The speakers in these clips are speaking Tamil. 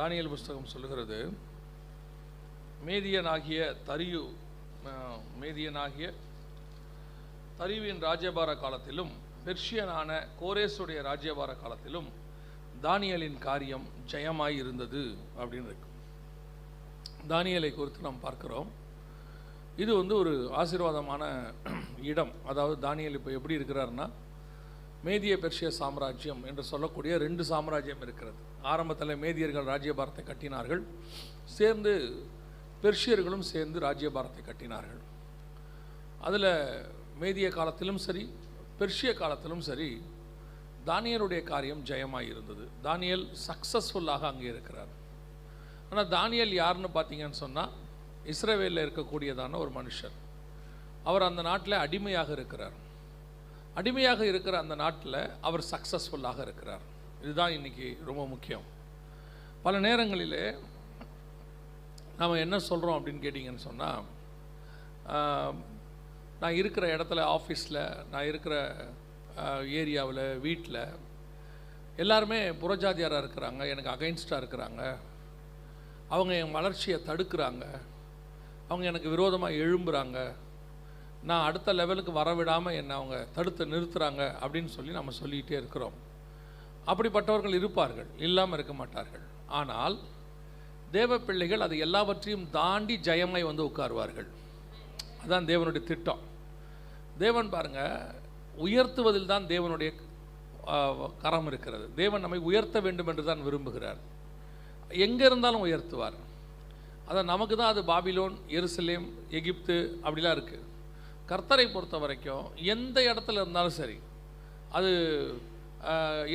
தானியல் புஸ்தகம் சொல்லுகிறது மேதியனாகிய தரியு மேதியனாகிய தரியுவின் ராஜ்யபார காலத்திலும் பெர்ஷியனான கோரேஸுடைய ராஜ்யபார காலத்திலும் தானியலின் காரியம் ஜெயமாய் இருந்தது அப்படின்னு இருக்கு. தானியலை குறித்து நாம் பார்க்குறோம். இது வந்து ஒரு ஆசீர்வாதமான இடம். அதாவது தானியல் இப்போ எப்படி இருக்கிறாருன்னா மேதிய பெர்ஷிய சாம்ராஜ்யம் என்று சொல்லக்கூடிய ரெண்டு சாம்ராஜ்யம் இருக்கிறது. ஆரம்பத்தில் மேதியர்கள் ராஜ்யபாரத்தை கட்டினார்கள். சேர்ந்து பெர்ஷியர்களும் சேர்ந்து ராஜ்யபாரத்தை கட்டினார்கள். அதில் மேதிய காலத்திலும் சரி பெர்ஷிய காலத்திலும் சரி தானியலுடைய காரியம் ஜெயமாக இருந்தது. தானியல் சக்ஸஸ்ஃபுல்லாக அங்கே இருக்கிறார். ஆனால் தானியல் யாருன்னு பார்த்தீங்கன்னு சொன்னால் இஸ்ரேவேலில் இருக்கக்கூடியதான ஒரு மனுஷர். அவர் அந்த நாட்டில் அடிமையாக இருக்கிறார். அடிமையாக இருக்கிற அந்த நாட்டில் அவர் சக்ஸஸ்ஃபுல்லாக இருக்கிறார். இதுதான் இன்றைக்கி ரொம்ப முக்கியம். பல நேரங்களிலே நாம் என்ன சொல்கிறோம் அப்படின்னு கேட்டிங்கன்னு சொன்னால் நான் இருக்கிற இடத்துல ஆஃபீஸில் நான் இருக்கிற ஏரியாவில் வீட்டில் எல்லாருமே புறஜாதியாராக இருக்கிறாங்க எனக்கு அகைன்ஸ்டாக இருக்கிறாங்க. அவங்க என் வளர்ச்சியை தடுக்கிறாங்க. அவங்க எனக்கு விரோதமாக எழும்புறாங்க. நான் அடுத்த லெவலுக்கு வரவிடாமல் என்னை அவங்க தடுத்து நிறுத்துகிறாங்க அப்படின்னு சொல்லி நம்ம சொல்லிகிட்டே இருக்கிறோம். அப்படிப்பட்டவர்கள் இருப்பார்கள் இல்லாமல் இருக்க மாட்டார்கள். ஆனால் தேவ பிள்ளைகள் அது எல்லாவற்றையும் தாண்டி ஜெயமாய் வந்து உட்காருவார்கள். அதுதான் தேவனுடைய திட்டம். தேவன் பாருங்க உயர்த்துவதில் தான் தேவனுடைய கரம் இருக்கிறது. தேவன் நம்மை உயர்த்த வேண்டும் என்று தான் விரும்புகிறார். எங்கே இருந்தாலும் உயர்த்துவார். அதான் நமக்கு தான் அது பாபிலோன் எருசலேம் எகிப்து அப்படிலாம் இருக்குது கர்த்தரை பொறுத்த வரைக்கும் எந்த இடத்துல இருந்தாலும் சரி அது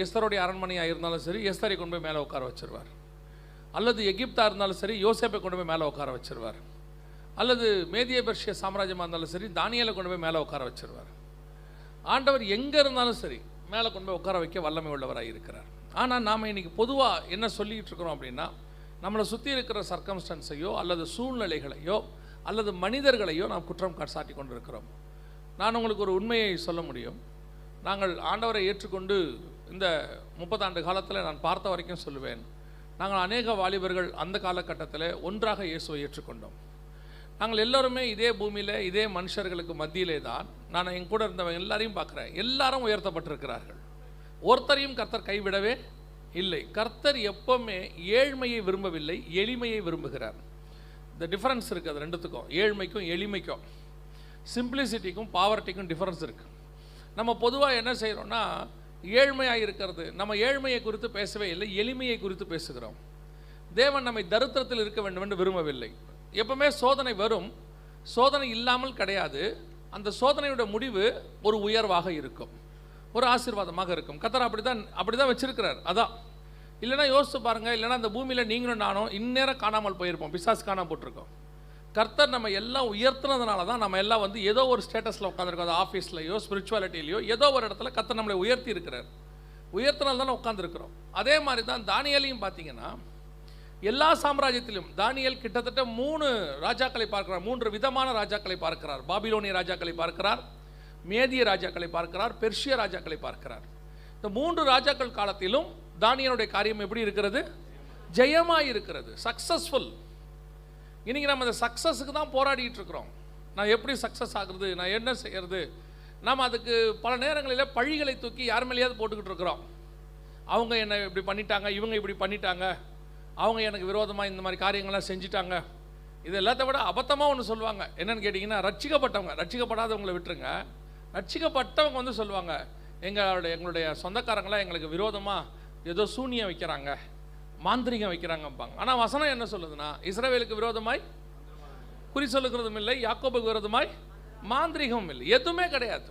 எஸ்தருடைய அரண்மனையாக இருந்தாலும் சரி எஸ்தரை கொண்டு போய் மேலே உட்கார வச்சிருவார். அல்லது எகிப்தா இருந்தாலும் சரி யோசேப்பை கொண்டு போய் மேலே உட்கார வச்சிருவார். அல்லது மேதிய பெர்ஷிய சாம்ராஜ்யமாக இருந்தாலும் சரி தானியலை கொண்டு போய் மேலே உட்கார வச்சிருவார். ஆண்டவர் எங்கே இருந்தாலும் சரி மேலே கொண்டு போய் உட்கார வைக்க வல்லமை உள்ளவராக இருக்கிறார். ஆனால் நாம் இன்றைக்கி பொதுவாக என்ன சொல்லிகிட்டு இருக்கிறோம் அப்படின்னா நம்மளை சுற்றி இருக்கிற சர்க்கம்ஸ்டன்ஸையோ அல்லது சூழ்நிலைகளையோ அல்லது மனிதர்களையோ நாம் குற்றம் சாட்டி கொண்டிருக்கிறோம். நான் உங்களுக்கு ஒரு உண்மையை சொல்ல முடியும். நாங்கள் ஆண்டவரை ஏற்றுக்கொண்டு இந்த முப்பதாண்டு காலத்தில் நான் பார்த்த வரைக்கும் சொல்லுவேன். நாங்கள் அநேக வாலிபர்கள் அந்த காலகட்டத்தில் ஒன்றாக இயேசுவை ஏற்றுக்கொண்டோம். நாங்கள் எல்லோருமே இதே பூமியில் இதே மனுஷர்களுக்கு மத்தியிலே தான் நான் என் கூட இருந்தவங்க எல்லாரையும் பார்க்குறேன். எல்லாரும் உயர்த்தப்பட்டிருக்கிறார்கள். ஒருத்தரையும் கர்த்தர் கைவிடவே இல்லை. கர்த்தர் எப்பவுமே ஏழ்மையை விரும்பவில்லை எளிமையை விரும்புகிறார். இந்த டிஃப்ரென்ஸ் இருக்குது அது ரெண்டுத்துக்கும். ஏழ்மைக்கும் எளிமைக்கும். சிம்பிளிசிட்டிக்கும் பாவர்ட்டிக்கும் டிஃப்ரென்ஸ் இருக்குது நம்ம பொதுவாக என்ன செய்கிறோம்னா ஏழ்மையாக இருக்கிறது நம்ம ஏழ்மையை குறித்து பேசவே இல்லை எளிமையை குறித்து பேசுகிறோம். தேவன் நம்மை தரித்திரத்தில் இருக்க வேண்டும் என்று விரும்பவில்லை. எப்பவுமே சோதனை வரும். சோதனை இல்லாமல் கிடையாது. அந்த சோதனையோட முடிவு ஒரு உயர்வாக இருக்கும். ஒரு ஆசீர்வாதமாக இருக்கும். கத்தர் அப்படி தான் அப்படி தான் வச்சுருக்கிறார். அதான். இல்லைன்னா யோசித்து பாருங்க இல்லைன்னா அந்த பூமியில் நீங்களும் நானும் இந்நேரம் காணாமல் போயிருப்போம். பிசாஸ் காணாமல் போட்டிருக்கோம். கர்த்தர் நம்ம எல்லாம் உயர்த்துனதுனால தான் நம்ம எல்லாம் வந்து ஏதோ ஒரு ஸ்டேட்டஸில் உட்காந்துருக்கோம் அது ஆஃபீஸ்லையோ ஸ்பிரிச்சுவாலிட்டிலையோ ஏதோ ஒரு இடத்துல கர்த்தர் நம்மளை உயர்த்தி இருக்கிறார். உயர்த்தினால் தானே உட்காந்துருக்கிறோம் அதே மாதிரி தான் தானியலையும் பார்த்தீங்கன்னா எல்லா சாம்ராஜ்யத்திலும் தானியல் கிட்டத்தட்ட மூணு ராஜாக்களை பார்க்கிறார். மூன்று விதமான ராஜாக்களை பார்க்கிறார். பாபிலோனிய ராஜாக்களை பார்க்கிறார் மேதிய ராஜாக்களை பார்க்கிறார் பெர்ஷிய ராஜாக்களை பார்க்கிறார். இந்த மூன்று ராஜாக்கள் காலத்திலும் தானியனுடைய காரியம் எப்படி இருக்கிறது? ஜெயமாக இருக்கிறது. சக்சஸ்ஃபுல் இன்றைக்கி நம்ம அந்த சக்ஸஸுக்கு தான் போராடிட்டு இருக்கிறோம். நான் எப்படி சக்ஸஸ் ஆகுறது? நான் என்ன செய்கிறது நாம் அதுக்கு பல நேரங்களில் பழிகளை தூக்கி யார் மேலேயாவது போட்டுக்கிட்டு இருக்கிறோம். அவங்க என்னை இப்படி பண்ணிட்டாங்க இவங்க இப்படி பண்ணிட்டாங்க. அவங்க எனக்கு விரோதமாக இந்த மாதிரி காரியங்கள்லாம் செஞ்சிட்டாங்க. இது எல்லாத்த விட அபத்தமாக ஒன்று சொல்லுவாங்க. என்னென்னு கேட்டிங்கன்னா ரட்சிக்கப்பட்டவங்க ரட்சிக்கப்படாதவங்களை விட்டுருங்க. ரட்சிக்கப்பட்டவங்க வந்து சொல்லுவாங்க எங்களோட எங்களுடைய சொந்தக்காரங்களாம் எங்களுக்கு விரோதமாக ஏதோ சூனியம் வைக்கிறாங்க மாந்திரிகம் வைக்கிறாங்கம்பாங்க. ஆனால் வசனம் என்ன சொல்லுதுன்னா இஸ்ரேவேலுக்கு விரோதமாய் குறி சொல்லுகிறதும் இல்லை யாக்கோபுக்கு விரோதமாய் மாந்திரிகமும் இல்லை. எதுவுமே கிடையாது.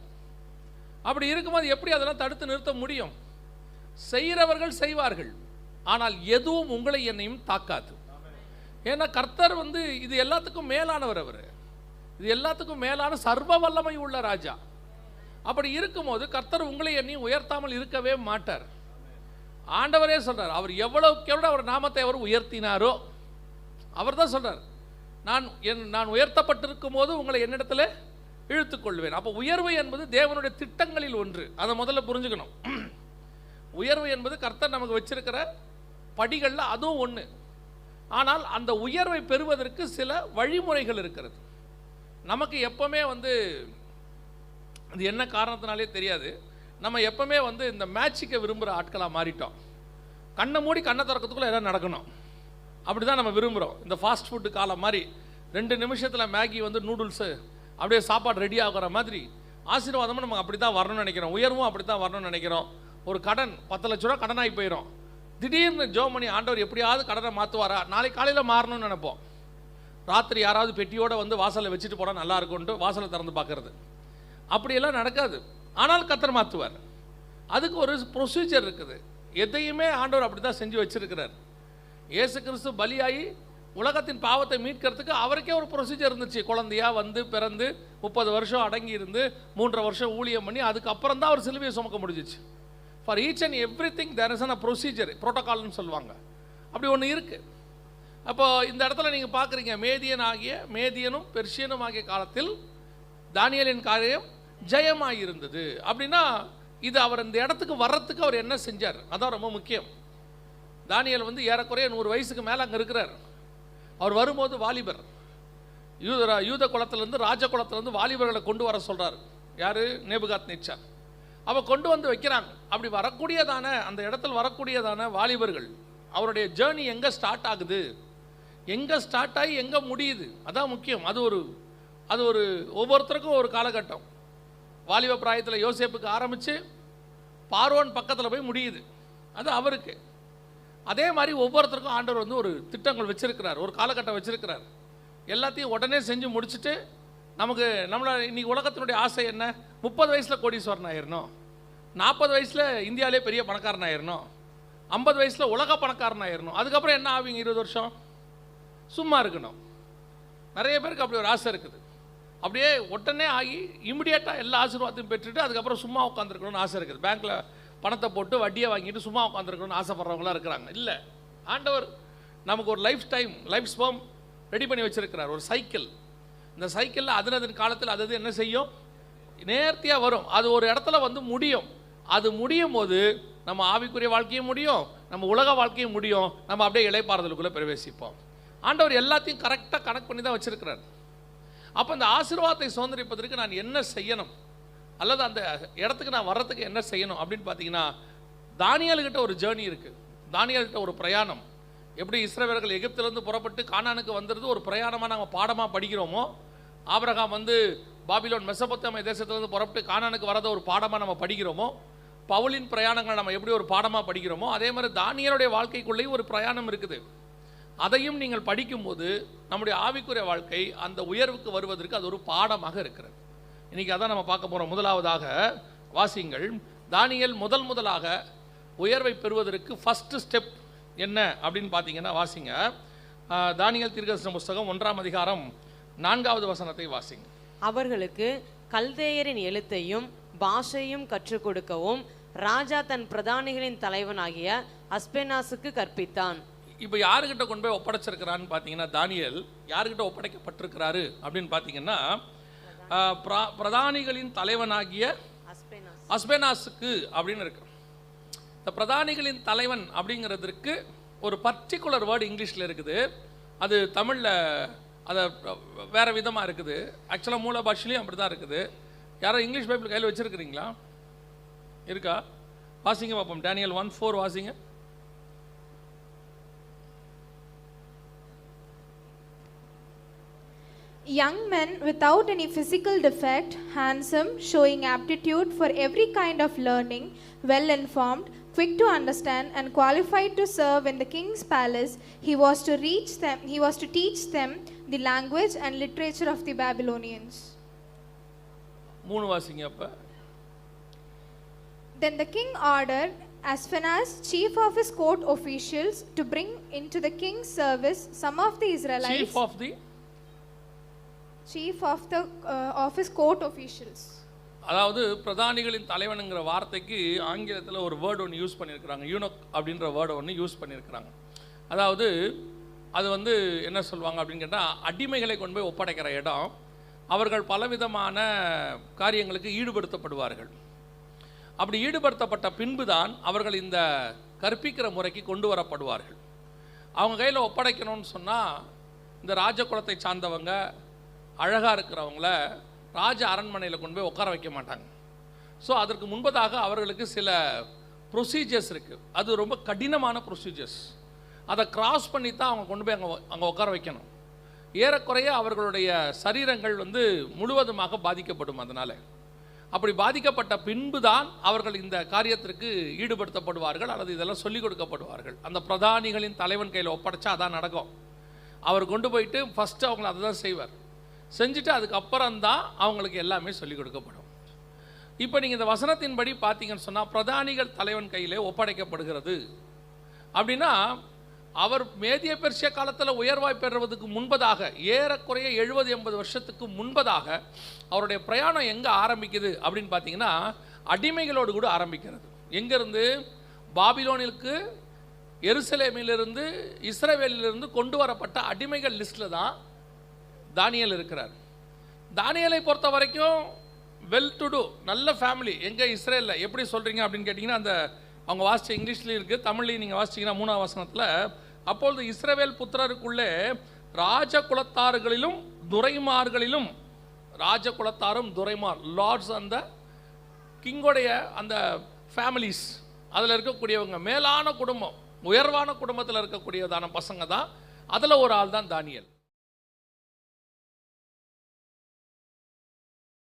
அப்படி இருக்கும்போது எப்படி அதெல்லாம் தடுத்து நிறுத்த முடியும்? செய்கிறவர்கள் செய்வார்கள் ஆனால் எதுவும் உங்களை என்னையும் தாக்காது. ஏன்னா கர்த்தர் வந்து இது எல்லாத்துக்கும் மேலானவர் அவர். இது எல்லாத்துக்கும் மேலான சர்வ வல்லமை உள்ள ராஜா. அப்படி இருக்கும்போது கர்த்தர் உங்களை என்னையும் உயர்த்தாமல் இருக்கவே மாட்டார். ஆண்டவரே சொல்கிறார் அவர் எவ்வளவுக்கு எவ்வளோ அவர் நாமத்தை அவர் உயர்த்தினாரோ அவர் தான் சொல்கிறார் நான் என் நான் உயர்த்தப்பட்டிருக்கும் போது உங்களை என்னிடத்தில் இழுத்துக்கொள்வேன். அப்போ உயர்வு என்பது தேவனுடைய திட்டங்களில் ஒன்று. அதை முதல்ல புரிஞ்சுக்கணும். உயர்வு என்பது கர்த்தர் நமக்கு வச்சிருக்கிற படிகளில் அதுவும் ஒன்று ஆனால் அந்த உயர்வை பெறுவதற்கு சில வழிமுறைகள் இருக்கிறது. நமக்கு எப்பவுமே வந்து அது என்ன காரணத்தினாலே தெரியாது. நம்ம எப்பவுமே வந்து இந்த மேட்சிக்க விரும்புகிற ஆட்களாக மாறிட்டோம். கண்ணை மூடி கண்ணை திறக்கிறதுக்குள்ளே எதாவது நடக்கணும். அப்படி தான் நம்ம விரும்புகிறோம் இந்த ஃபாஸ்ட் ஃபுட்டு காலம் மாதிரி ரெண்டு நிமிஷத்தில் மேகி வந்து நூடுல்ஸு அப்படியே சாப்பாடு ரெடி ஆகிற மாதிரி ஆசீர்வாதமும் நம்ம அப்படி தான் வரணும்னு நினைக்கிறோம். உயர்வும் அப்படி தான் வரணும்னு நினைக்கிறோம். ஒரு கடன் பத்து லட்ச ரூபா கடனாகி போயிடும் திடீர்னு ஜோமணி ஆண்டவர் எப்படியாவது கடனை மாற்றுவாரா நாளைக்கு காலையில் மாறணும்னு நினைப்போம். ராத்திரி யாராவது பெட்டியோடு வந்து வாசலில் வச்சுட்டு போனால் நல்லா இருக்கும்ன்ட்டு வாசலை திறந்து பார்க்குறது அப்படியெல்லாம் நடக்காது. ஆனால் கத்தர் மாற்றுவார் அதுக்கு ஒரு ப்ரொசீஜர் இருக்குது. எதையுமே ஆண்டவர் அப்படி தான் செஞ்சு வச்சிருக்கிறார். இயேசு கிறிஸ்து பலியாகி உலகத்தின் பாவத்தை மீட்கிறதுக்கு அவருக்கே ஒரு ப்ரொசீஜர் இருந்துச்சு. குழந்தையாக வந்து பிறந்து முப்பது வருஷம் அடங்கி இருந்து மூன்றரை வருஷம் ஊழியம் பண்ணி அதுக்கப்புறம் தான் அவர் சிலுவையை சுமக்க முடிஞ்சிச்சு. For each and every thing there is a procedure ப்ரோட்டோகால்னு சொல்லுவாங்க. அப்படி ஒன்று இருக்குது அப்போது இந்த இடத்துல நீங்கள் பார்க்குறீங்க மேதியன் ஆகிய மேதியனும் பெர்ஷியனும் ஆகிய காலத்தில் தானியலின் காரியம் ஜெயமாக இருந்தது அப்படின்னா இது அவர் இந்த இடத்துக்கு வர்றதுக்கு அவர் என்ன செஞ்சார்? அதான் ரொம்ப முக்கியம். தானியல் வந்து ஏறக்குறைய நூறு வயசுக்கு மேலே அங்கே இருக்கிறார். அவர் வரும்போது வாலிபர். யூத யூத குளத்துலேருந்து ராஜ குளத்துலேருந்து வாலிபர்களை கொண்டு வர சொல்கிறார் யார்? நேபுகாத் நேச்சார் அவள் கொண்டு வந்து வைக்கிறாங்க. அப்படி வரக்கூடியதான அந்த இடத்துல வரக்கூடியதான வாலிபர்கள் அவருடைய ஜேர்னி எங்கே ஸ்டார்ட் ஆகுது? எங்கே ஸ்டார்ட் ஆகி எங்கே முடியுது? அதான் முக்கியம். அது ஒரு அது ஒரு ஒவ்வொருத்தருக்கும் ஒரு காலகட்டம். வாலிப பிராயத்தில் யோசேப்புக்கு ஆரம்பித்து பார்வோன் பக்கத்தில் போய் முடியுது. அது அவருக்கு. அதே மாதிரி ஒவ்வொருத்தருக்கும் ஆண்டவர் வந்து ஒரு திட்டங்கள் வச்சுருக்கிறார். ஒரு காலகட்டம் வச்சுருக்கிறார். எல்லாத்தையும் உடனே செஞ்சு முடிச்சுட்டு நமக்கு நம்மளை இன்றைக்கி உலகத்தினுடைய ஆசை என்ன? முப்பது வயசில் கோடீஸ்வரன் ஆயிரணும். நாற்பது வயசில் இந்தியாவிலே பெரிய பணக்காரன் ஆயிரணும். ஐம்பது வயசில் உலக பணக்காரன் ஆயிரணும். அதுக்கப்புறம் என்ன ஆவீங்க இருபது வருஷம்? சும்மா இருக்கணும். நிறைய பேருக்கு அப்படி ஒரு ஆசை இருக்குது. அப்படியே உடனே ஆகி இமிடியேட்டாக எல்லா ஆசீர்வாதத்தையும் பெற்றுட்டு அதுக்கப்புறம் சும்மா உட்காந்துருக்கணும்னு ஆசை இருக்குது. பேங்க்கில் பணத்தை போட்டு வட்டியை வாங்கிட்டு சும்மா உட்காந்துருக்கணும்னு ஆசைப்படுறவங்களாம் இருக்கிறாங்க. இல்லை. ஆண்டவர் நமக்கு ஒரு life time life span ready பண்ணி வச்சுருக்கிறார். ஒரு சைக்கிள் இந்த சைக்கிளில் அதன் அதன் காலத்தில் அது அது என்ன செய்யும்? நேர்த்தியாக வரும். அது ஒரு இடத்துல வந்து முடியும். அது முடியும் போது நம்ம ஆவிக்குரிய வாழ்க்கையும் முடியும். நம்ம உலக வாழ்க்கையும் முடியும். நம்ம அப்படியே இலைப்பாறுதலுக்குள்ளே பிரவேசிப்போம். ஆண்டவர் எல்லாத்தையும் கரெக்டாக கணக்கு பண்ணி தான் வச்சுருக்கிறார். அப்போ அந்த ஆசீர்வாதத்தை சுதந்திரிப்பதற்கு நான் என்ன செய்யணும்? அல்லது அந்த இடத்துக்கு நான் வர்றதுக்கு என்ன செய்யணும்? அப்படின்னு பார்த்தீங்கன்னா தானியல்கிட்ட ஒரு ஜேர்னி இருக்குது தானியல்கிட்ட ஒரு பிரயாணம். எப்படி இஸ்ரவேலர்கள் எகிப்திலிருந்து புறப்பட்டு கானானுக்கு வந்துடுது ஒரு பிரயாணமாக நாங்கள் பாடமாக படிக்கிறோமோ ஆபரகாம் வந்து பாபிலோன் மெசபொத்தாமிய தேசத்திலேருந்து புறப்பட்டு கானானுக்கு வரத ஒரு பாடமாக நம்ம படிக்கிறோமோ பவுலின் பிரயாணங்களை நம்ம எப்படி ஒரு பாடமாக படிக்கிறோமோ அதே மாதிரி தானியனுடைய வாழ்க்கைக்குள்ளேயும் ஒரு பிரயாணம் இருக்குது. அதையும் நீங்கள் படிக்கும்போது நம்முடைய ஆவிக்குரிய வாழ்க்கை அந்த உயர்வுக்கு வருவதற்கு அது ஒரு பாடமாக இருக்கிறது. இன்னைக்கு அதான் நம்ம பார்க்க போகிறோம் முதலாவதாக வாசிங்கள் தானியல் முதல் முதலாக உயர்வை பெறுவதற்கு ஃபஸ்ட்டு ஸ்டெப் என்ன அப்படின்னு பார்த்தீங்கன்னா வாசிங்க. தானியல் தீர்க்கதர்சன புஸ்தகம் ஒன்றாம் அதிகாரம் நான்காவது வசனத்தை வாசிங்க. அவர்களுக்கு கல்தேயரின் எழுத்தையும் பாஷையும் கற்றுக் கொடுக்கவும் ராஜா தன் பிரதானிகளின் தலைவனாகிய அஸ்பெனாஸுக்கு கற்பித்தான். இப்போ யாருக்கிட்ட கொண்டு போய் ஒப்படைச்சிருக்கிறான்னு பார்த்தீங்கன்னா தானியேல் யாருக்கிட்ட ஒப்படைக்கப்பட்டிருக்கிறாரு அப்படின்னு பார்த்தீங்கன்னா பிரதானிகளின் தலைவனாகிய அஸ்பெனாஸ். அஸ்பெனாஸுக்கு அப்படின்னு இருக்கு. இந்த பிரதானிகளின் தலைவன் அப்படிங்கிறதுக்கு ஒரு பர்டிகுலர் வேர்டு இங்கிலீஷில் இருக்குது. அது தமிழில் அதை வேறு விதமாக இருக்குது. ஆக்சுவலாக மூல பாஷையிலையும் அப்படி தான் இருக்குது. யாரோ இங்கிலீஷ் பைபிள் கையில் வச்சுருக்கிறீங்களா? இருக்கா? வாசிங்க பார்ப்போம் டேனியல் ஒன் ஃபோர் வாசிங்க. Young men without any physical defect, handsome, showing aptitude for every kind of learning, well informed, quick to understand, and qualified to serve in the king's palace, he was to reach them. He was to teach them the language and literature of the Babylonians. மூணு வாசிங்க அப்போ Then the king ordered Aspenaz, chief of his court officials, to bring into the king's service some of the Israelites, chief of the chief of the chief of the office court officials அதாவது பிரதானிகளின் தலைவனுங்கிற வார்த்தைக்கு ஆங்கிலத்தில் ஒரு வேர்டு ஒன்று யூஸ் பண்ணியிருக்கிறாங்க யூனோக் அப்படின்ற வேர்டை ஒன்று யூஸ் பண்ணியிருக்கிறாங்க அதாவது அது வந்து என்ன சொல்லுவாங்க அப்படின்னு கேட்டால் அடிமைகளை கொண்டு போய் ஒப்படைக்கிற இடம். அவர்கள் பலவிதமான காரியங்களுக்கு ஈடுபடுத்தப்படுவார்கள். அப்படி ஈடுபடுத்தப்பட்ட பின்புதான் அவர்கள் இந்த கற்பிக்கிற முறைக்கு கொண்டு வரப்படுவார்கள். அவங்க கையில் ஒப்படைக்கணும்னு சொன்னால் இந்த ராஜகுலத்தை சார்ந்தவங்க அழகாக இருக்கிறவங்கள ராஜ அரண்மனையில் கொண்டு போய் உட்கார வைக்க மாட்டாங்க. ஸோ அதற்கு முன்பதாக அவர்களுக்கு சில ப்ரொசீஜர்ஸ் இருக்குது அது ரொம்ப கடினமான ப்ரொசீஜர்ஸ் அதை கிராஸ் பண்ணி தான் அவங்க கொண்டு போய் அங்கே அங்கே உட்கார வைக்கணும். ஏறக்குறைய அவர்களுடைய சரீரங்கள் வந்து முழுவதுமாக பாதிக்கப்படும் அதனால். அப்படி பாதிக்கப்பட்ட பின்பு தான் அவர்கள் இந்த காரியத்திற்கு ஈடுபடுத்தப்படுவார்கள் அல்லது இதெல்லாம் சொல்லிக் கொடுக்கப்படுவார்கள். அந்த பிரதானிகளின் தலைவன் கையில் ஒப்படைச்சா அதான் நடக்கும். அவர் கொண்டு போயிட்டு ஃபஸ்ட்டு அவங்கள அதை தான் செய்வார். செஞ்சுட்டு அதுக்கப்புறம் தான் அவங்களுக்கு எல்லாமே சொல்லிக் கொடுக்கப்படும். இப்போ நீங்கள் இந்த வசனத்தின்படி பார்த்தீங்கன்னு சொன்னால் பிரதானிகள் தலைவன் கையிலே ஒப்படைக்கப்படுகிறது. அப்படின்னா அவர் மேதிய பெர்ஷிய காலத்தில் உயர்வாய் பெறுவதற்கு முன்பதாக ஏறக்குறைய எழுபது எண்பது வருஷத்துக்கு முன்பதாக அவருடைய பிரயாணம் எங்கே ஆரம்பிக்குது அப்படின்னு பார்த்தீங்கன்னா அடிமைகளோடு கூட ஆரம்பிக்கிறது. எங்கேருந்து? பாபிலோனிற்கு எருசலேமிலிருந்து இஸ்ரேவேலிலிருந்து கொண்டு வரப்பட்ட அடிமைகள் லிஸ்ட்டில் தான் தானியல் இருக்கிறார். தானியலை பொறுத்த வரைக்கும் வெல் டு டூ நல்ல ஃபேமிலி எங்கே இஸ்ரேலில் எப்படி சொல்கிறீங்க அப்படின்னு கேட்டிங்கன்னா அந்த அவங்க வாசித்த இங்கிலீஷ்லேயும் இருக்குது தமிழ்லையும் நீங்கள் வாசிச்சிங்கன்னா மூணாம் வசனத்தில் அப்பொழுது இஸ்ரேவேல் புத்திரருக்குள்ளே ராஜகுலத்தார்களிலும் துரைமார்களிலும் ராஜகுலத்தாரும் துரைமார் லார்ட்ஸ் அந்த கிங்கோடைய அந்த ஃபேமிலிஸ் அதில் இருக்கக்கூடியவங்க மேலான குடும்பம் உயர்வான குடும்பத்தில் இருக்கக்கூடியதான பசங்க தான். அதில் ஒரு ஆள் தான் தானியல்.